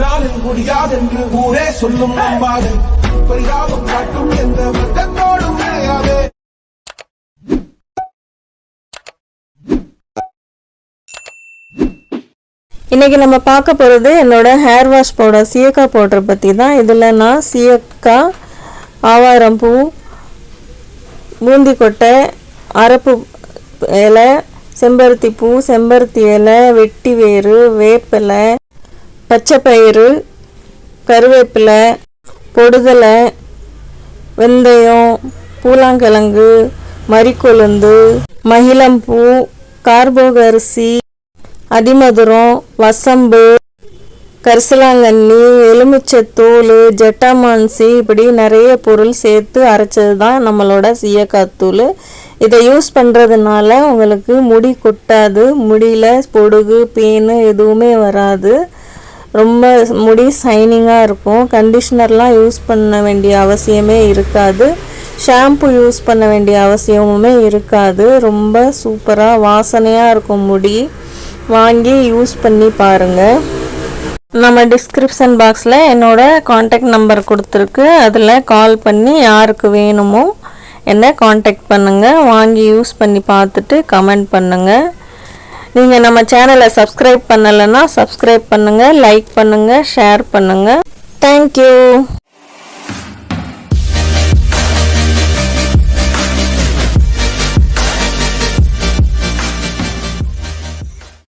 உன்னால் முடியாதென்று ஊரே சொல்லும் நம்பாது பரிதாபம் காட்டும் எந்த வர்க்கத்தோடும் விளையாதே இன்றைக்கி நம்ம பார்க்க போகிறது என்னோட hair wash powder shikakai powder பற்றி தான். இதில் நான் சீயக்காய் ஆவாரம்பூ பூந்தி கொட்டை அரப்பு இலை செம்பருத்தி பூ செம்பருத்தி இலை வெட்டி வேறு வேப்பிலை பச்சைப்பயிறு கருவேப்பிலை பொடுதலை வெந்தயம் பூலாங்கிழங்கு மறிக்கொழுந்து மகிழம்பூ கார்போக அரிசி அதிமதுரம் வசம்பு கரிசலாங்கண்ணி எலுமிச்சத்தூள் ஜட்டாமான்சி இப்படி நிறைய பொருள் சேர்த்து அரைச்சது தான் நம்மளோட சீயக்காத்தூள் இதை யூஸ் பண்ணுறதுனால உங்களுக்கு முடி கொட்டாது முடியில் பொடுகு பேனு எதுவுமே வராது. ரொம்ப முடி ஷைனிங்காக இருக்கும். கண்டிஷ்னர்லாம் யூஸ் பண்ண வேண்டிய அவசியமே இருக்காது. ஷாம்பு யூஸ் பண்ண வேண்டிய அவசியமுமே இருக்காது. ரொம்ப சூப்பராக வாசனையாக இருக்கும் முடி. வாங்கி யூஸ் பண்ணி பாருங்கள் நம்ம டிஸ்கிரிப்ஷன் பாக்ஸில் என்னோட காண்டாக்ட் நம்பர் கொடுத்துருக்கு. அதில் கால் பண்ணி யாருக்கு வேணுமோ என்ன காண்டாக்ட் பண்ணுங்கள் வாங்கி யூஸ் பண்ணி பார்த்துட்டு கமெண்ட் பண்ணுங்கள் நீங்கள் நம்ம சேனலை சப்ஸ்கிரைப் பண்ணலைன்னா சப்ஸ்கிரைப் பண்ணுங்கள் லைக் பண்ணுங்கள் ஷேர் பண்ணுங்கள் தேங்க்யூ